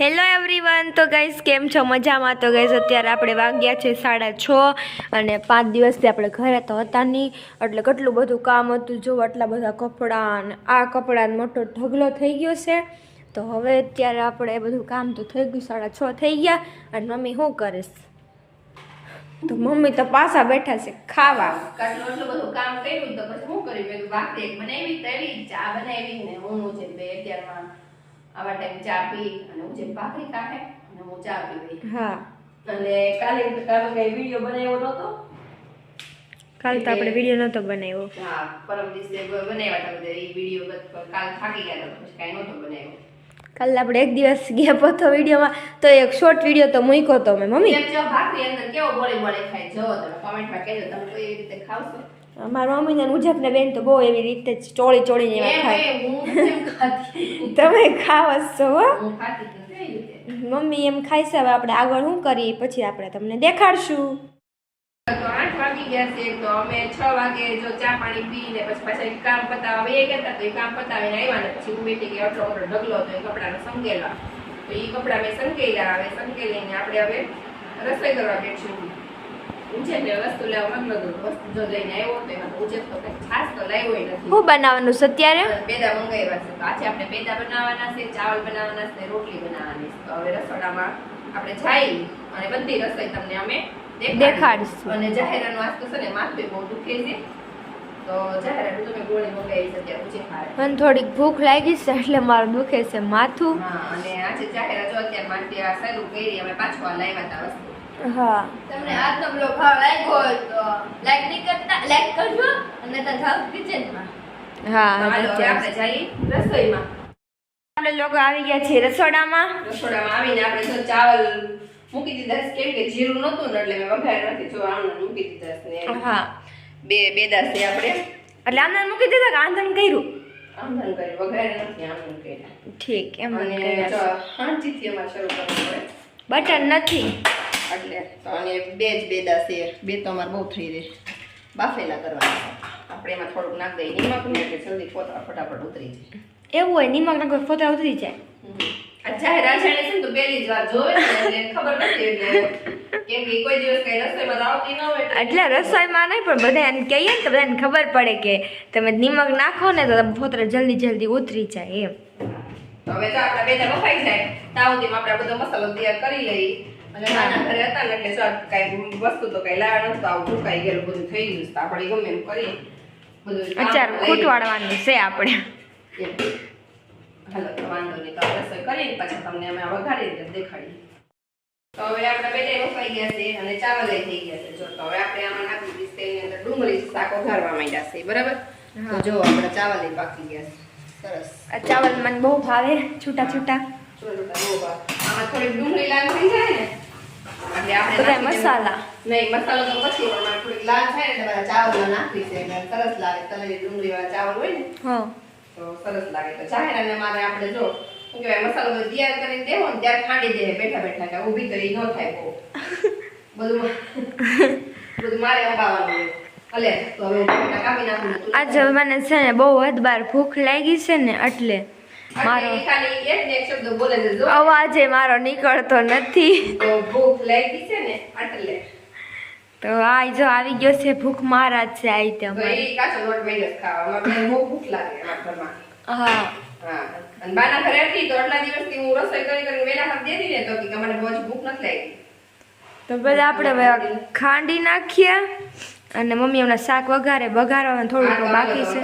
Hello everyone તો guys કેમ છો? મજામાં? તો ગાઈસ અત્યારે આપણે વાગ્યા છે સાડા છ અને પાંચ દિવસથી આપણે ઘરે તો હતા નહીં. એટલે કેટલું બધું કામ હતું, જો આટલા બધા કપડાં આ કપડાં મોટો ઢગલો થઈ ગયો છે. તો હવે અત્યારે આપણે એ બધું કામ તો થઈ ગયું, સાડા છ થઈ ગયા. અને મમ્મી શું કરીશ તો મમ્મી તો પાછા બેઠા છે ખાવા. એટલું આવા ટાઈમ ચા પી અને હું જે ભાખરી કાઢે અને હું ચા પી ગઈ હા. અને કાલે કાલે કઈ વીડિયો બનાવ્યો નતો કાલ તો આપણે વીડિયો નહોતો બનાવ્યો. હા પરમ દિવસે બનાવ્યા હતા બધા એ વીડિયો કાલ થાકી ગયા હતા કાંઈ નહોતો બનાવ્યો. કાલે આપણે એક દિવસ ગેપ હતો વિડીયોમાં. તો એક શોર્ટ વીડિયો તો મૂક્યો તો મેં મમ્મી. એમ જો ભાખરી અંદર કેવો બોળી બોળી ખાય જો તમે કોમેન્ટમાં કહેજો તમે કોઈ એવી રીતે ખાવશો? મારા મમ્મી ને ઉજપને બેન તો બહુ એવી રીતે જ ચોળી ચોળીને એવા ખાય. તમે ખાવ છો મમ્મી એમ ખાઈશ હવે આપણે આગળ શું કરીએ? પછી આપણે તમને દેખાડશું. વાગી ગયા છે તો અમે છ વાગે જો ચા પાણી પીને પછી પાછા એક કામ પતાવવા એ ગયા તો એ કામ પતાવીને આવ્યા ને પછી હું બેઠી ગયા આટલો મોટો ઢગલો હતો એ કપડાને સંકેલા તો એ કપડા મેં સંકેલા હવે સંકેલીને આપણે હવે રસોઈ કરવા બેઠશું હું ને વસ્તુ લેવા માંગલો વસ્તુ જો લઈને આવ્યો તો એમાં ઉજે તો કંઈક તો લાવ્યો નથી. શું બનાવવાનું છે અત્યારે? પેદા મંગાવ્યા છે તો આજે આપણે પેદા બનાવવાના છે ચાવલ બનાવવાના છે રોટલી બનાવવાની છે તો હવે રસોડામાં આપણે જઈ અને બધી રસોઈ તમને અમે દેખાડીશું. અને જાહેરાનો વાસ્તુ છે ને માથું બહુ દુખે છે. તો જાહેરાનું તમે ગોળી મંગાવી છે અત્યારે ઉચે ખાય મને થોડીક ભૂખ લાગી છે એટલે મારું દુખે છે માથું. અને આજે જાહેરા જો અત્યારે આ શરૂ કરી અમે પાછું લાવ્યા હતા વસ્તુ. હા. તમને આજનો બ્લોગ ભાવ લાગ્યો હોય તો લાઈક નહીં કરતા લાઈક કરજો અને તો કિચનમાં હા તો હાલો હવે અત્યારે આપણે જઈએ રસોઈમાં. આપણે લોકો આવી ગયા છીએ રસોડામાં. રસોડામાં આવીને આપણે જો ચાવલ મૂકી દીધા છે. કેમ કે જીરું નહોતું ને એટલે મેં વઘાર નથી જો આનું મૂકી દીધા છે હા. બે બેદા છે આપણે. એટલે આમને મૂકી દીધા કે આંધણ કર્યું? આંધણ કર્યું. વઘાર નથી આમ કર્યા. ઠીક એમ અને જો હાંજીથી એમાં શરૂ કરવું પડે. બટર નથી. એટલે તો અને બે જ બેદા છે. બે તો અમારે બહુ થઈ રહે. બાફેલા કરવાના આપણે એમાં થોડુંક નાખ દઈએ નિમક ને એટલે જલ્દી પોતા ફટાફટ ઉતરી જાય. એવું હોય નિમક ના કોઈ ફોટા ઉતરી જાય. આ જાહેર છે ને તો પહેલી જ વાર જોવે છે ખબર નથી એટલે. કેમ કે કોઈ દિવસ કઈ રસોઈમાં આવતી ન હોય. એટલે રસોઈમાં નહીં પણ બધા એને કહીએ ને તો બધાને ખબર પડે કે તમે નિમક નાખો ને તો ફોતરા જલ્દી જલ્દી ઉતરી જાય એમ. તો હવે જો આપણા બેદા બફાઈ જાય ત્યાં આપણે બધો મસાલો તૈયાર કરી લઈ. અને નાના ઘરે હતા ને એટલે જો કાંઈ વસ્તુ તો કઈ લાવ્યા નતું આવું સુકાઈ ગયેલું બધું થઈ ગયું છે. આપણે ગમે એમ કરી. બધું અચાર ખૂટવાડવાનું છે આપણે. હાલો તો વાંધો નહીં. તો આપણે રસોઈ કરીને પછી તમને અમે વઘારી રીતે દેખાડીએ. તો હવે આપણા બેટા બફાઈ ગયા છે અને ચાવલ થઈ ગયા છે. જો તો હવે આપણે આમાં નાખી દઈશું. તેની અંદર ડુંગળી શાક વઘારવા માંડ્યા છે. બરાબર? તો જો આપણા ચાવલ પાકી ગયા છે. સરસ. આ ચાવલ મને બહુ ભાવે. છૂટા છૂટા. આમાં થોડી ડુંગળી લાલ થઈ જાય ને એટલે આપણે. મસાલા. નહીં મસાલો તો પછી થોડીક લાલ થાય ને તમારા ચાવલ નાખી છે. એટલે સરસ લાગે તળેલી ડુંગળી વાળા ચાવલ હોય ને. હા. તો સરસ લાગે. તો જાહેરાને મારે આપણે જો શું કહેવાય મસાલો બધો તૈયાર કરીને દેવો ને ત્યારે ખાંડી દે બેઠા બેઠા કે ઊભી કરી ન થાય બહુ. બધું બધું મારે અંબાવાનું છે ને બહુ અદબાર ભૂખ લાગી છે ને એટલે મારો અવાજે મારો નીકળતો નથી. ભૂખ લાગી છે ને એટલે તો આ જો આવી ગયો છે ભૂખ મારા છે આઈ તે અમારે કાચો લોટ બેઠો ખાવા. મને બહુ ભૂખ લાગે અમારા ઘરમાં. હા. હા. અને બાના ઘરે હતી તો આટલા દિવસથી હું રસોઈ કરી કરીને વેલા હાથ દેતી ને તો કે મને બહુ જ ભૂખ નથી લાગી. તો બધા આપણે હવે ખાંડી નાખીએ અને મમ્મી હમણાં શાક વઘારે વઘારવાનું થોડુંક તો બાકી છે.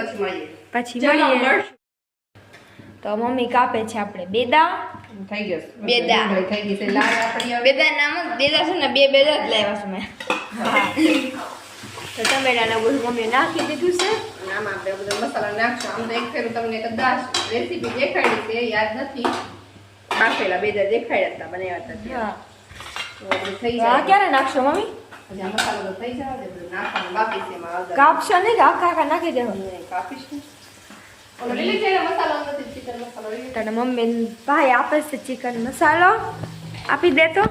પછી મળીએ. તો મમ્મી કાપે છે આપણે બેદા. થઈ ગયો બેદા. થઈ ગઈ છે. લાલ આપણી બેદા નામ બેદા છે ને બે બેદા જ લાવ્યા છે મેં. તો ટમેટાને બધું મમ્મીએ નાખી દીધું છે? આમાં આપણે બધો મસાલો નાખશું. આમ તો એક ફેરું તમને કદાચ રેસીપી દેખાડી છે યાદ નથી. બાફેલા બે દેખાડ્યા હતા બનાવ્યા હતા. તો થઈ જાય. ક્યારે નાખશો મમ્મી? મસાલો તો થઈ જવા દે બધું નાખવાનું બાકી છે એમાં કાપશો નહીં આખા આખા નાખી દેવો? કાપીશ. ને. ઓલો લીલી ચેરનો મસાલો નથી ચિકન મસાલો લીલી તને મમ્મી ભાઈ આપે છે ચિકન મસાલો. આપી દે તો.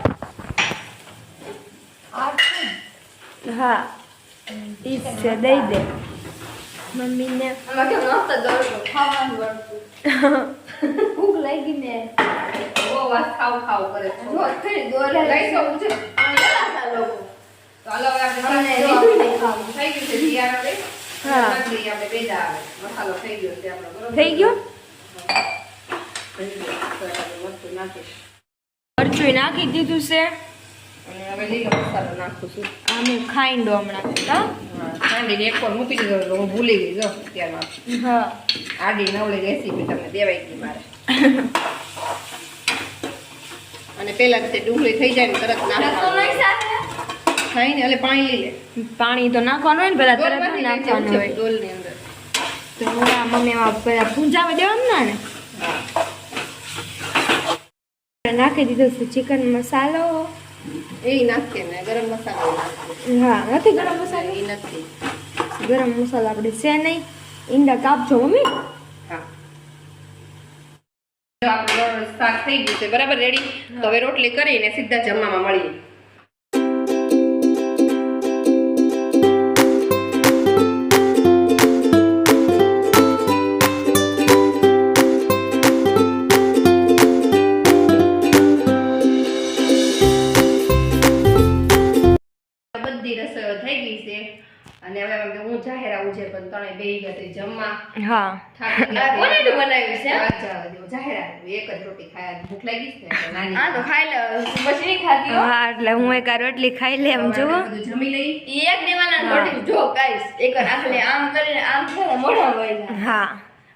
હા ઈ છે દઈ દે મમ્મીને આમાં કેમ મસ્ત દોડતું ખાવાનું વળતું ભૂખ લાગી ને બહુ વાત ખાવ ખાવ કરે જો ખરી દોરે લઈ ઊંચે. આ લોકો તો હાલો હવે આપણે શાક. થઈ ગયું છે તૈયાર રે. હા. આપણે ભેજા આવે. મસાલો થઈ ગયો છે આપણો, બરોબર? થઈ ગયો થઈ ગયો. તો આપણે મરચું નાખીશ. મરચું નાખી દીધું છે અને હવે લીલો મસાલો નાખું છું. આ મેં ખાઈંડો હમણાં. હા હા, ખાંડીને એક વાર મૂકી દીધો હું ભૂલી ગઈ જો અત્યારમાં. હા. આડી નવળી રેસીપી તમને દેવાઈ ગઈ મારે. અને તે ડુંગળી થઈ જાય ને તરત તો નાખવાનું. ખાઈ ને એટલે પાણી લઈ લે. પાણી તો નાખવાનું હોય ને પેલા તરત નાખવાનું હોય ડોલની અંદર. તો મમ્મી એમાં પેલા પૂંજાવા દેવાનું ને નાખી દીધો છે ચિકન મસાલો. એ નાખીએ ને ગરમ મસાલો હા નથી ગરમ મસાલો એ નથી ગરમ મસાલો આપણે છે નહીં ઈંડા કાપજો મમ્મી હા આપણું શાક થઈ ગયું છે બરાબર રેડી તો હવે રોટલી કરીને સીધા જમવામાં મળીએ આવું છે પણ તણે બેહી ગયા જમવા. હા. થાકી કોને છે. બનાવ્યું છે? વાત જવા દો. જાહેર આવ્યું. એક જ રોટી ખાયા ભૂખ લાગી છે નાની આ તો ખાઈ લે પછી નહીં ખાતી હા. એટલે હું એક રોટલી ખાઈ લે એમ હવે જુઓ. આપણે બધું જમી લઈ એક દીવાના રોટી જો ગાઈસ એક આખલે આમ કરીને આમ મોઢા વહી હા.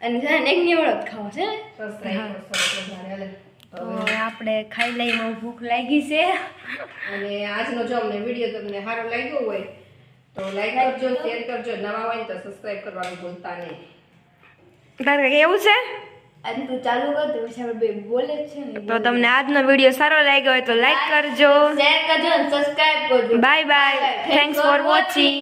અને છે ને એક નિવડો જ ખાવો છે ને. સબસ્ક્રાઇબ કરો, સરસ મજાને હાલે. તો આપણે ખાઈ લઈ બહુ ભૂખ લાગી છે. અને આજનો જો અમને વીડિયો તમને સારો લાગ્યો હોય તો લાઈક કરજો શેર કરજો. નવા હોય તો સબસ્ક્રાઇબ કરવાનું ભૂલતા નહીં. તારે એવું છે? આજે તું ચાલુ કર તો પછી બે બોલે છે ને તો તમને આજનો વીડિયો સારો લાગ્યો હોય તો લાઈક કરજો. શેર કરજો અને સબસ્ક્રાઇબ કરજો. Bye bye thanks for watching